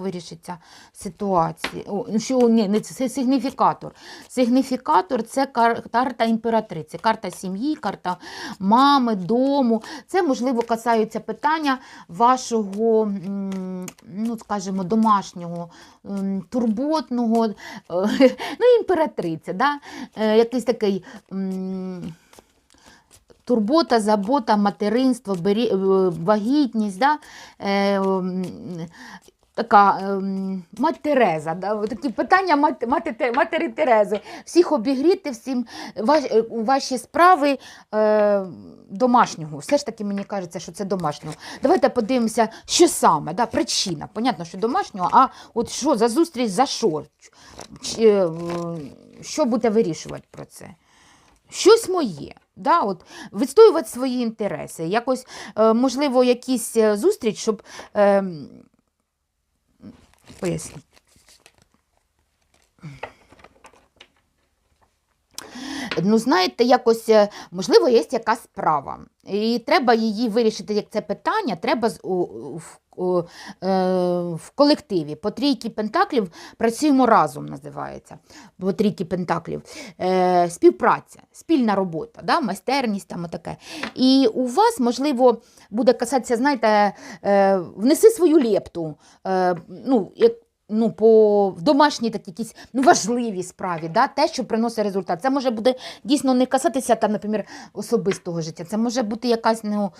вирішиться ситуація. О, ну, що, ні, не це, сигніфікатор. Сигніфікатор це карта імператриці, карта сім'ї, карта мами, дому. Це, можливо, касаються питання вашого, ну, скажімо, домашнього, турботного, е, ну, імператриця, да? Е, якийсь такий. Турбота, забота, материнство, е, вагітність, да? Така ем, мать Тереза, да? такі питання мати, мати, матері Терези. Всіх обігріти, всім ваш, е, ваші справи е, домашнього. Все ж таки мені кажеться, що це домашнього. Давайте подивимося, що саме, да? причина. Понятно, що домашнього, а от що за зустріч, за що? Чи, е, що буде вирішувати про це? щось моє. Да, от, відстоювати свої інтереси. Якось, е, можливо, якісь е, зустріч, щоб. Е, Foi assim. Ну, знаєте, якось, е, можливо, є якась справа. І треба її вирішити, як це питання, треба з- у- в, у- е, в колективі. По трійки пентаклів працюємо разом, називається. По трійки пентаклів. Е, співпраця, спільна робота, да? майстерність там таке. І у вас, можливо, буде касатися, знаєте, е, внеси свою лепту. Е, ну, як ну, по в домашній такі якісь ну, важливі справі, да? те, що приносить результат. Це може буде дійсно не касатися там, наприклад, особистого життя. Це може бути якась ну,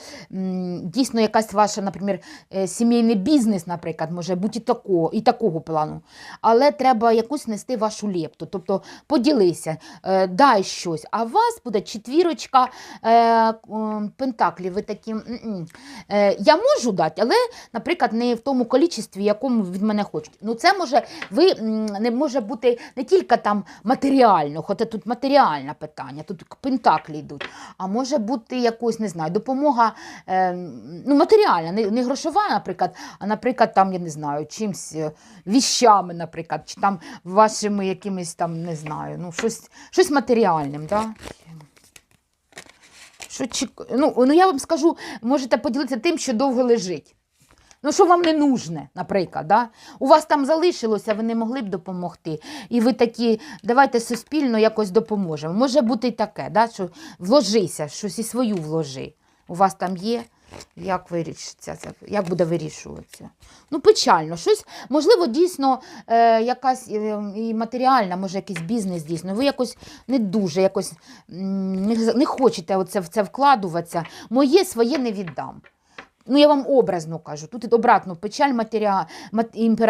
дійсно якась ваша, наприклад, е, сімейний бізнес, наприклад, може бути і такого, і такого плану. Але треба якусь нести вашу лепту. Тобто поділися, е, дай щось. А у вас буде четвірочка е, м, пентаклів. Ви такі, «М-м, е, я можу дати, але, наприклад, не в тому кількості, якому від мене хочуть. Ну, це може ви не може бути не тільки там матеріально, хоча тут матеріальне питання, тут пентаклі йдуть, а може бути якось, не знаю, допомога е, ну, матеріальна, не, не грошова, наприклад, а, наприклад, там, я не знаю, чимсь е, віщами, наприклад, чи там вашими якимись там, не знаю, ну, щось, щось матеріальним. Да? Що, ну, ну, я вам скажу, можете поділитися тим, що довго лежить. Ну, що вам не нужне, наприклад, да? у вас там залишилося, ви не могли б допомогти. І ви такі, давайте суспільно якось допоможемо. Може бути і таке, да? що вложися, щось і свою вложи. У вас там є. Як вирішиться це? Як буде вирішуватися? Ну, печально. Щось, можливо, дійсно е, якась е, і матеріальна, може, якийсь бізнес дійсно. Ви якось не дуже якось не, не хочете оце, в це вкладуватися. Моє своє не віддам. Ну, я вам образно кажу. Тут обратно печаль матеріал, мат, імпера-